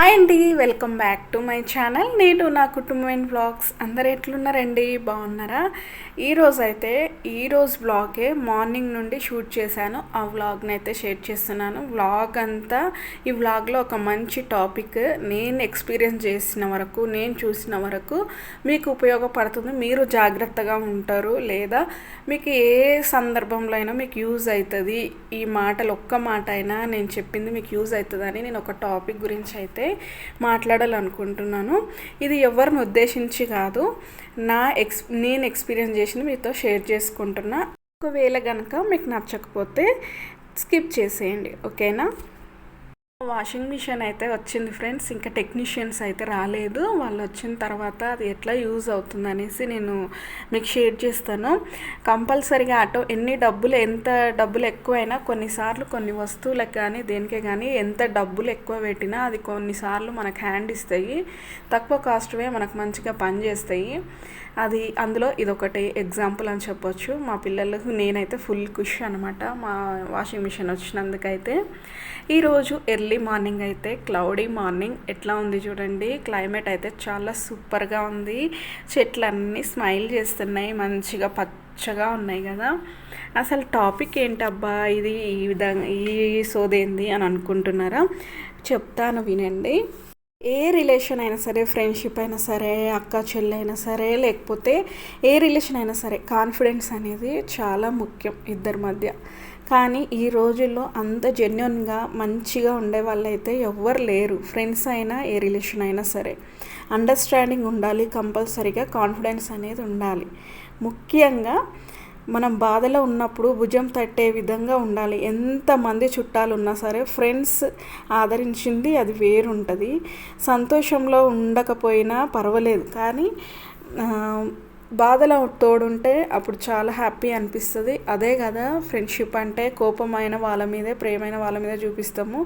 Hi అండి welcome back to my channel. నేను నా కుటుంబమైన బ్లాగ్స్. అందరు ఎట్లున్నారండి? బాగున్నారా? ఈరోజు అయితే ఈరోజు బ్లాగే మార్నింగ్ నుండి షూట్ చేశాను. ఆ వ్లాగ్ని అయితే షేర్ చేస్తున్నాను. వ్లాగ్ అంతా ఈ వ్లాగ్లో ఒక మంచి టాపిక్ నేను ఎక్స్పీరియన్స్ చేసిన వరకు నేను చూసిన వరకు మీకు ఉపయోగపడుతుంది. మీరు జాగ్రత్తగా ఉంటారు. లేదా మీకు ఏ సందర్భంలో అయినా మీకు యూజ్ అవుతుంది. ఈ మాటలు ఒక్క మాట అయినా నేను చెప్పింది మీకు యూజ్ అవుతుందని నేను ఒక టాపిక్ గురించి అయితే మాట్లాడాలనుకుంటున్నాను. ఇది ఎవరిని ఉద్దేశించి కాదు నా ఎక్స్ నేను ఎక్స్పీరియన్స్ చేసింది మీతో షేర్ చేసుకుంటున్నా. ఒకవేళ కనుక మీకు నచ్చకపోతే స్కిప్ చేసేయండి ఓకేనా? వాషింగ్ మిషన్ అయితే వచ్చింది ఫ్రెండ్స్. ఇంకా టెక్నీషియన్స్ అయితే రాలేదు. వాళ్ళు వచ్చిన తర్వాత అది ఎట్లా యూజ్ అవుతుంది అనేసి నేను మీకు షేర్ చేస్తాను. కంపల్సరీగా ఆటో ఎన్ని డబ్బులు ఎంత డబ్బులు ఎక్కువైనా కొన్నిసార్లు కొన్ని వస్తువులకు కానీ దేనికే కానీ ఎంత డబ్బులు ఎక్కువ పెట్టినా అది కొన్నిసార్లు మనకు హ్యాండ్ ఇస్తాయి. తక్కువ కాస్ట్వే మనకు మంచిగా పని చేస్తాయి. అది అందులో ఇదొకటి ఎగ్జాంపుల్ అని చెప్పొచ్చు. మా పిల్లలకు నేనైతే ఫుల్ ఖుషి అనమాట మా వాషింగ్ మిషన్ వచ్చినందుకైతే. ఈరోజు ఎర్లీ మార్నింగ్ అయితే క్లౌడీ మార్నింగ్ ఎట్లా ఉంది చూడండి. క్లైమేట్ అయితే చాలా సూపర్గా ఉంది. చెట్లన్నీ స్మైల్ చేస్తున్నాయి. మంచిగా పచ్చగా ఉన్నాయి కదా. అసలు టాపిక్ ఏంటబ్బా? ఇది ఈ విధంగా ఈ సోదేంది అని అనుకుంటున్నారా? చెప్తాను వినండి. ఏ రిలేషన్ అయినా సరే ఫ్రెండ్షిప్ అయినా సరే అక్క చెల్లి అయినా సరే లేకపోతే ఏ రిలేషన్ అయినా సరే కాన్ఫిడెన్స్ అనేది చాలా ముఖ్యం ఇద్దరి మధ్య. కానీ ఈ రోజుల్లో అంత జెన్యున్గా మంచిగా ఉండే వాళ్ళైతే ఎవ్వరు లేరు. ఫ్రెండ్స్ అయినా ఏ రిలేషన్ అయినా సరే. అండర్స్టాండింగ్ ఉండాలి కంపల్సరీగా కాన్ఫిడెన్స్ అనేది ఉండాలి. ముఖ్యంగా మనం బాధలో ఉన్నప్పుడు భుజం తట్టే విధంగా ఉండాలి. ఎంతమంది చుట్టాలు ఉన్నా సరే ఫ్రెండ్స్ ఆదరించింది అది వేరుంటుంది. సంతోషంలో ఉండకపోయినా పర్వాలేదు. కానీ బాధలో తోడుంటే అప్పుడు చాలా హ్యాపీ అనిపిస్తుంది. అదే కదా ఫ్రెండ్షిప్ అంటే కోపమైన వాళ్ళ మీదే ప్రేమైన వాళ్ళ మీద చూపిస్తాము.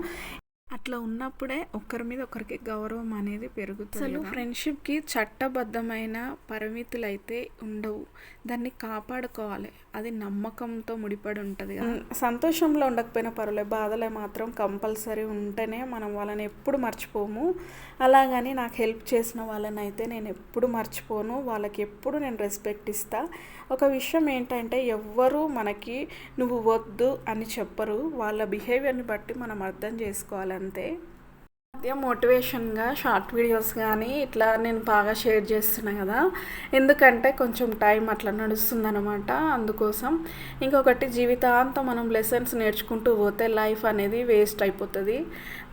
అట్లా ఉన్నప్పుడే ఒకరి మీద ఒకరికి గౌరవం అనేది పెరుగుతుంది అసలు ఫ్రెండ్షిప్కి చట్టబద్ధమైన పరిమితులు అయితే ఉండవు. దాన్ని కాపాడుకోవాలి. అది నమ్మకంతో ముడిపడి ఉంటుంది సంతోషంలో ఉండకపోయినా పర్వాలేదు. బాధలే మాత్రం కంపల్సరీ ఉంటేనే మనం వాళ్ళని ఎప్పుడు మర్చిపోము. అలాగని నాకు హెల్ప్ చేసిన వాళ్ళని అయితే నేను ఎప్పుడు మర్చిపోను. వాళ్ళకి ఎప్పుడు నేను రెస్పెక్ట్ ఇస్తా. ఒక విషయం ఏంటంటే ఎవ్వరు మనకి నువ్వు వద్దు అని చెప్పరు. వాళ్ళ బిహేవియర్ని బట్టి మనం అర్థం అంతే మధ్య మోటివేషన్గా షార్ట్ వీడియోస్ కానీ ఇట్లా నేను బాగా షేర్ చేస్తున్నాను కదా. ఎందుకంటే కొంచెం టైం అట్లా నడుస్తుందనమాట అందుకోసం ఇంకొకటి జీవితాంతం మనం లెసన్స్ నేర్చుకుంటూ పోతే లైఫ్ అనేది వేస్ట్ అయిపోతుంది.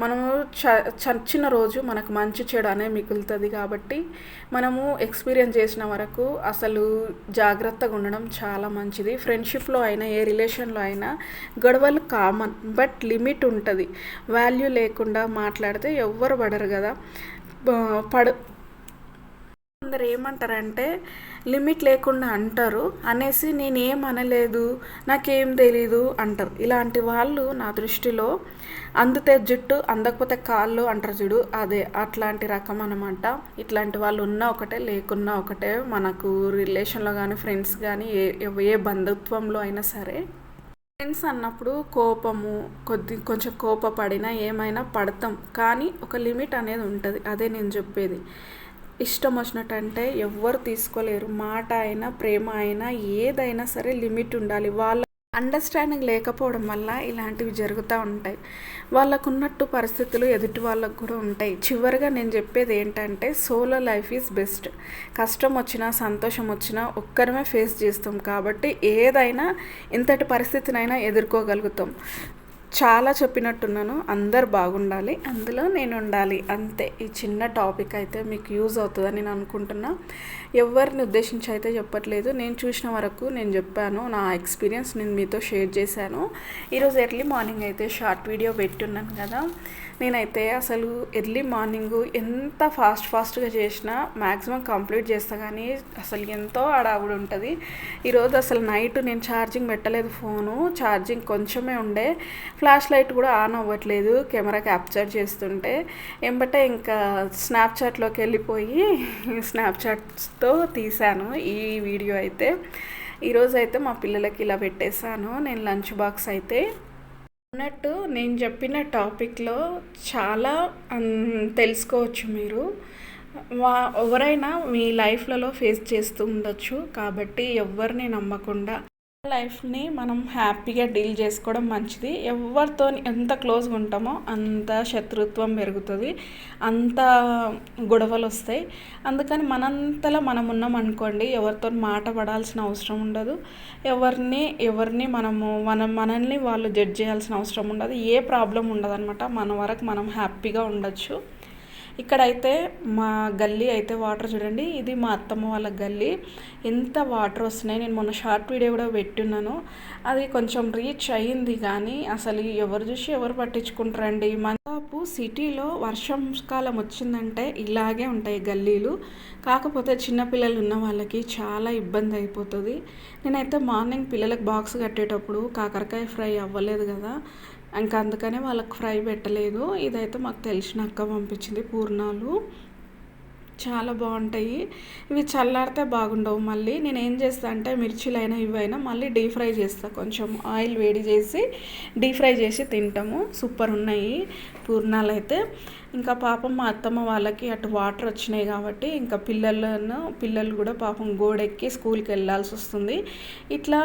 మనము చ చచ్చిన రోజు మనకు మంచి చెడు అనేది మిగులుతుంది కాబట్టి మనము ఎక్స్పీరియన్స్ చేసిన వరకు అసలు జాగ్రత్తగా ఉండడం చాలా మంచిది. ఫ్రెండ్షిప్లో అయినా ఏ రిలేషన్లో అయినా గొడవలు కామన్ బట్ లిమిట్ ఉంటుంది. వాల్యూ లేకుండా మాట్లాడితే ఎవ్వరు పడరు కదా. పడు అందరు ఏమంటారంటే లిమిట్ లేకుండా అంటారు. అనేసి నేనేం అనలేదు. నాకేం తెలీదు అంటారు. ఇలాంటి వాళ్ళు నా దృష్టిలో అందుతే జుట్టు అందకపోతే కాళ్ళు అంటారు చూడు. అదే అట్లాంటి రకం అనమాట ఇట్లాంటి వాళ్ళు ఉన్నా ఒకటే లేకున్నా ఒకటే మనకు రిలేషన్లో కానీ ఫ్రెండ్స్ కానీ ఏ ఏ బంధుత్వంలో అయినా సరే ఫ్రెండ్స్ అన్నప్పుడు కోపము కొద్ది కొంచెం కోపపడినా ఏమైనా పడతాం. కానీ ఒక లిమిట్ అనేది ఉంటుంది. అదే నేను చెప్పేది. ఇష్టం వచ్చినట్టు అంటే ఎవ్వరు తీసుకోలేరు. మాట అయినా ప్రేమ అయినా ఏదైనా సరే లిమిట్ ఉండాలి. వాళ్ళ అండర్స్టాండింగ్ లేకపోవడం వల్ల ఇలాంటివి జరుగుతూ ఉంటాయి. వాళ్ళకున్నట్టు పరిస్థితులు ఎదుటి వాళ్ళకు కూడా ఉంటాయి. చివరిగా నేను చెప్పేది ఏంటంటే సోలో లైఫ్ ఈజ్ బెస్ట్ కష్టం వచ్చినా సంతోషం వచ్చినా ఒక్కరమే ఫేస్ చేస్తాం కాబట్టి ఏదైనా ఇంతటి పరిస్థితినైనా ఎదుర్కోగలుగుతాం. చాలా చెప్పినట్టున్నాను. అందరు బాగుండాలి. అందులో నేను ఉండాలి అంతే. ఈ చిన్న టాపిక్ అయితే మీకు యూజ్ అవుతుందని నేను అనుకుంటున్నా. ఎవరిని ఉద్దేశించి అయితే చెప్పట్లేదు. నేను చూసిన వరకు నేను చెప్పాను. నా ఎక్స్పీరియన్స్ నేను మీతో షేర్ చేశాను. ఈరోజు ఎర్లీ మార్నింగ్ అయితే షార్ట్ వీడియో పెట్టున్నాను కదా. నేనైతే అసలు ఎర్లీ మార్నింగ్ ఎంత ఫాస్ట్ ఫాస్ట్గా చేసినా మ్యాక్సిమం కంప్లీట్ చేస్తా కానీ అసలు ఎంతో అడావుడు ఉంటుంది. ఈరోజు అసలు నైట్ నేను ఛార్జింగ్ పెట్టలేదు ఫోను ఛార్జింగ్ కొంచెమే ఉండే. ఫ్లాష్ లైట్ కూడా ఆన్ అవ్వట్లేదు కెమెరా క్యాప్చర్ చేస్తుంటే. ఎంబటే ఇంకా స్నాప్చాట్లోకి వెళ్ళిపోయి స్నాప్చాట్తో తీశాను ఈ వీడియో అయితే. ఈరోజు అయితే మా పిల్లలకి ఇలా పెట్టేశాను. నేను లంచ్ బాక్స్ అయితే అన్నట్టు నేను చెప్పిన టాపిక్లో చాలా తెలుసుకోవచ్చు మీరు. వా ఎవరైనా మీ లైఫ్లలో ఫేస్ చేస్తూ ఉండొచ్చు. కాబట్టి ఎవరిని నమ్మకుండా లైఫ్ని మనం హ్యాపీగా డీల్ చేసుకోవడం మంచిది. ఎవరితో ఎంత క్లోజ్గా ఉంటామో అంత శత్రుత్వం పెరుగుతుంది. అంత గొడవలు వస్తాయి. అందుకని మనంతలా మనం ఉన్నాం అనుకోండి ఎవరితో మాట పడాల్సిన అవసరం ఉండదు. ఎవరిని ఎవరిని మనము మనం మనల్ని వాళ్ళు జడ్జ్ చేయాల్సిన అవసరం ఉండదు. ఏ ప్రాబ్లం ఉండదు అనమాట మన వరకు మనం హ్యాపీగా ఉండొచ్చు. ఇక్కడైతే మా గల్లీ అయితే వాటర్ చూడండి ఇది మా అత్తమ్మ వాళ్ళ గల్లీ. ఎంత వాటర్ వస్తున్నాయి నేను మొన్న షార్ట్ వీడియో కూడా పెట్టున్నాను. అది కొంచెం రీచ్ అయ్యింది కానీ అసలు ఎవరు చూసి ఎవరు పట్టించుకుంటారండి? మందాపు సిటీలో వర్షం కాలం వచ్చిందంటే ఇలాగే ఉంటాయి గల్లీలు. కాకపోతే చిన్నపిల్లలు ఉన్న వాళ్ళకి చాలా ఇబ్బంది అయిపోతుంది. నేనైతే మార్నింగ్ పిల్లలకు బాక్స్ కట్టేటప్పుడు కాకరకాయ ఫ్రై అవ్వలేదు కదా ఇంకా అందుకనే వాళ్ళకి ఫ్రై పెట్టలేదు. ఇదైతే మాకు తెలిసిన అక్క పంపించింది పూర్ణాలు. చాలా బాగుంటాయి. ఇవి చల్లారితే బాగుండవు మళ్ళీ. నేను ఏం చేస్తా అంటే మిర్చిలైనా ఇవైనా మళ్ళీ డీప్ ఫ్రై చేస్తా. కొంచెం ఆయిల్ వేడి చేసి డీప్ ఫ్రై చేసి తింటాము. సూపర్ ఉన్నాయి పూర్ణాలు అయితే ఇంకా పాపం మా అత్తమ్మ వాళ్ళకి అటు వాటర్ వచ్చినాయి కాబట్టి ఇంకా పిల్లలను పిల్లలు కూడా పాపం గోడెక్కి స్కూల్కి వెళ్ళాల్సి వస్తుంది. ఇట్లా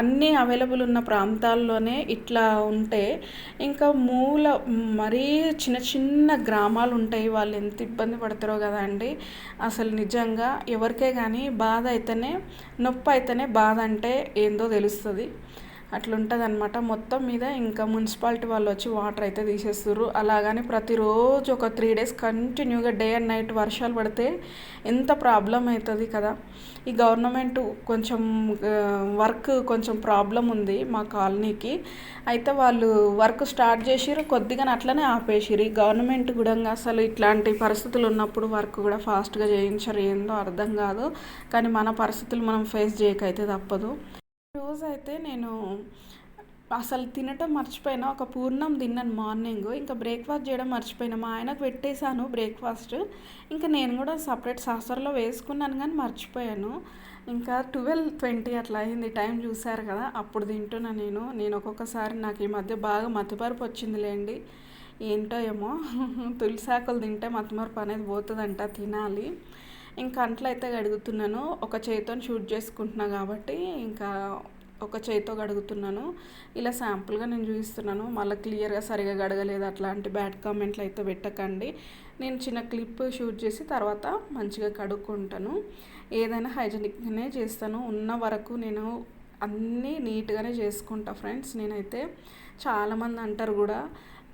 అన్నీ అవైలబుల్ ఉన్న ప్రాంతాల్లోనే ఇట్లా ఉంటే ఇంకా మూల మరీ చిన్న చిన్న గ్రామాలు ఉంటాయి. వాళ్ళు ఎంత ఇబ్బంది పడతారో కదా అండి. అసలు నిజంగా ఎవరికే కానీ బాధ అయితేనే నొప్పి అయితేనే బాధ అంటే ఏందో తెలుస్తుంది. అట్లుంటుంది అనమాట మొత్తం మీద ఇంకా మున్సిపాలిటీ వాళ్ళు వచ్చి వాటర్ అయితే తీసేస్తారు అలాగని ప్రతిరోజు ఒక త్రీ డేస్ కంటిన్యూగా డే అండ్ నైట్ వర్షాలు పడితే ఎంత ప్రాబ్లం అవుతుంది కదా. ఈ గవర్నమెంట్ కొంచెం వర్క్ కొంచెం ప్రాబ్లం ఉంది మా కాలనీకి. అయితే వాళ్ళు వర్క్ స్టార్ట్ చేసిర్రు కొద్దిగా అట్లనే ఆపేసిర్రు. ఈ గవర్నమెంట్ కూడా అసలు ఇట్లాంటి పరిస్థితులు ఉన్నప్పుడు వర్క్ కూడా ఫాస్ట్గా చేయించరు ఏందో అర్థం కాదు. కానీ మన పరిస్థితులు మనం ఫేస్ చేయకైతే తప్పదు. రోజు అయితే నేను అసలు తినటం మర్చిపోయిన. ఒక పూర్ణం తిన్నాను మార్నింగ్. ఇంకా బ్రేక్ఫాస్ట్ చేయడం మర్చిపోయినా. మా ఆయనకు పెట్టేశాను బ్రేక్ఫాస్ట్. ఇంకా నేను కూడా సపరేట్ సాసర్లో వేసుకున్నాను కానీ మర్చిపోయాను. ఇంకా ట్వెల్వ్ ట్వంటీ అట్లా అయింది టైం చూశారు కదా. అప్పుడు తింటున్నా నేను. నేను ఒక్కొక్కసారి నాకు ఈ మధ్య బాగా మతిపరుపు వచ్చిందిలేండి. ఏంటో ఏమో. తులసాకులు తింటే మతిమరుపు అనేది పోతుందంట. తినాలి. ఇంకా అంట్లో అయితే కడుగుతున్నాను. ఒక చేతితో షూట్ చేసుకుంటున్నా కాబట్టి ఇంకా ఒక చేతితో కడుగుతున్నాను. ఇలా శాంపుల్గా నేను చూపిస్తున్నాను. మళ్ళీ క్లియర్గా సరిగా గడగలేదు అట్లాంటి బ్యాడ్ కామెంట్లు అయితే పెట్టకండి. నేను చిన్న క్లిప్ షూట్ చేసి తర్వాత మంచిగా కడుక్కుంటాను. ఏదైనా హైజెనిక్గానే చేస్తాను. ఉన్న వరకు నేను అన్నీ నీట్గానే చేసుకుంటా ఫ్రెండ్స్. నేనైతే చాలామంది అంటారు కూడా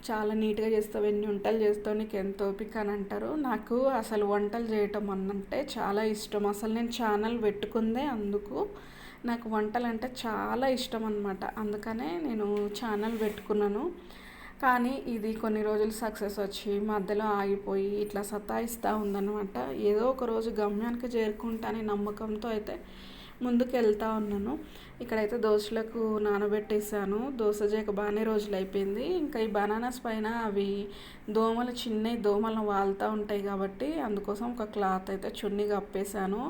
చాలా నీట్గా చేస్తావు ఎన్ని వంటలు చేస్తావు నీకు ఎంత ఓపిక అని అంటారు. నాకు అసలు వంటలు చేయటం అన్నంటే చాలా ఇష్టం. అసలు నేను ఛానల్ పెట్టుకుందే అందుకు నాకు వంటలు అంటే చాలా ఇష్టం అనమాట అందుకనే నేను ఛానల్ పెట్టుకున్నాను. కానీ ఇది కొన్ని రోజులు సక్సెస్ వచ్చి మధ్యలో ఆగిపోయి ఇట్లా సతాయిస్తూ ఉందన్నమాట. ఏదో ఒక రోజు గమ్యానికి చేరుకుంటానే నమ్మకంతో అయితే ముందుకు వెళ్తా ఉన్నాను. ఇక్కడైతే దోశలకు నానబెట్టేసాను దోశ చేయక బాగానే రోజులు అయిపోయింది ఇంకా ఈ బనానాస్ పైన అవి దోమలు చిన్న దోమలు వాళ్తూ ఉంటాయి కాబట్టి అందుకోసం ఒక క్లాత్ అయితే చున్నీ కప్పేశాను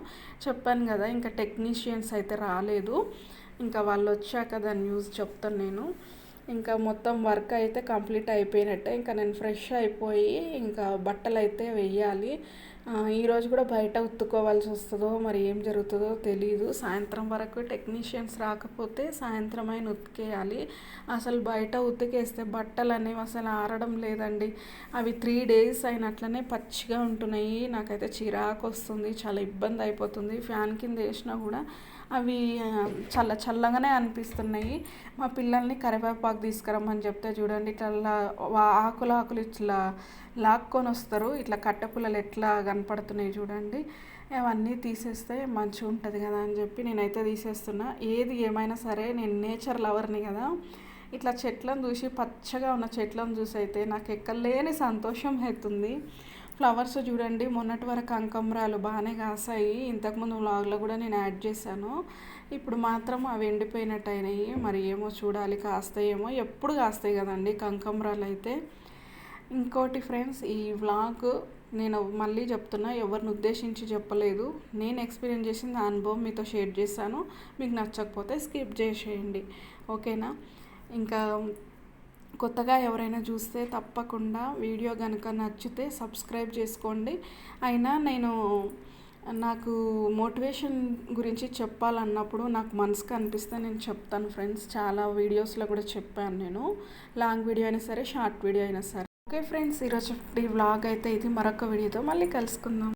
చెప్పాను కదా ఇంకా టెక్నీషియన్స్ అయితే రాలేదు. ఇంకా వాళ్ళు వచ్చాక దాని న్యూస్ చెప్తాను నేను. ఇంకా మొత్తం వర్క్ అయితే కంప్లీట్ అయిపోయినట్టే. ఇంకా నేను ఫ్రెష్ అయిపోయి ఇంకా బట్టలు అయితే వెయ్యాలి ఈరోజు కూడా బయట ఉత్తుకోవాల్సి వస్తుందో మరి ఏం జరుగుతుందో తెలీదు. సాయంత్రం వరకు టెక్నీషియన్స్ రాకపోతే సాయంత్రం అయిన ఉతికేయాలి. అసలు బయట ఉతికేస్తే బట్టలు అనేవి అసలు ఆరడం లేదండి. అవి త్రీ డేస్ అయినట్లనే పచ్చిగా ఉంటున్నాయి. నాకైతే చిరాకు వస్తుంది చాలా ఇబ్బంది అయిపోతుంది. ఫ్యాన్ కింద వేసినా కూడా అవి చల్ల చల్లగానే అనిపిస్తున్నాయి. మా పిల్లల్ని కరివేపాకు తీసుకురమ్మని చెప్తే చూడండి ఇట్లా ఆకులు ఆకులు ఇట్లా లాక్కొని వస్తారు. ఇట్లా కట్టెపుల్లలు ఎట్లా కనపడుతున్నాయి చూడండి. అవన్నీ తీసేస్తే మంచిగా ఉంటుంది కదా అని చెప్పి నేనైతే తీసేస్తున్నా. ఏది ఏమైనా సరే నేను నేచర్ లవర్ని కదా. ఇట్లా చెట్లను చూసి పచ్చగా ఉన్న చెట్లను చూసి అయితే నాకు ఎక్కలేని సంతోషం అవుతుంది ఫ్లవర్స్ చూడండి మొన్నటి వరకు కంకమరాలు బాగానే కాసాయి. ఇంతకుముందు వ్లాగ్లో కూడా నేను యాడ్ చేశాను. ఇప్పుడు మాత్రం అవి ఎండిపోయినట్టు అయినాయి మరి ఏమో చూడాలి కాస్తాయేమో. ఎప్పుడు కాస్తాయి కదండి కంకమరాలు అయితే. ఇంకోటి ఫ్రెండ్స్ ఈ వ్లాగ్ నేను మళ్ళీ చెప్తున్నా ఎవరిని ఉద్దేశించి చెప్పలేదు. నేను ఎక్స్పీరియన్స్ చేసిన అనుభవం మీతో షేర్ చేశాను. మీకు నచ్చకపోతే స్కిప్ చేసేయండి. ఓకేనా? ఇంకా కొత్తగా ఎవరైనా చూస్తే తప్పకుండా వీడియో కనుక నచ్చితే సబ్స్క్రైబ్ చేసుకోండి. అయినా నేను నాకు మోటివేషన్ గురించి చెప్పాలన్నప్పుడు నాకు మనసుకు అనిపిస్తే నేను చెప్తాను ఫ్రెండ్స్. చాలా వీడియోస్లో కూడా చెప్పాను నేను. లాంగ్ వీడియో అయినా సరే షార్ట్ వీడియో అయినా సరే. ఓకే ఫ్రెండ్స్ ఈరోజు ఈ వ్లాగ్ అయితే ఇది. మరొక వీడియోతో మళ్ళీ కలుసుకుందాం.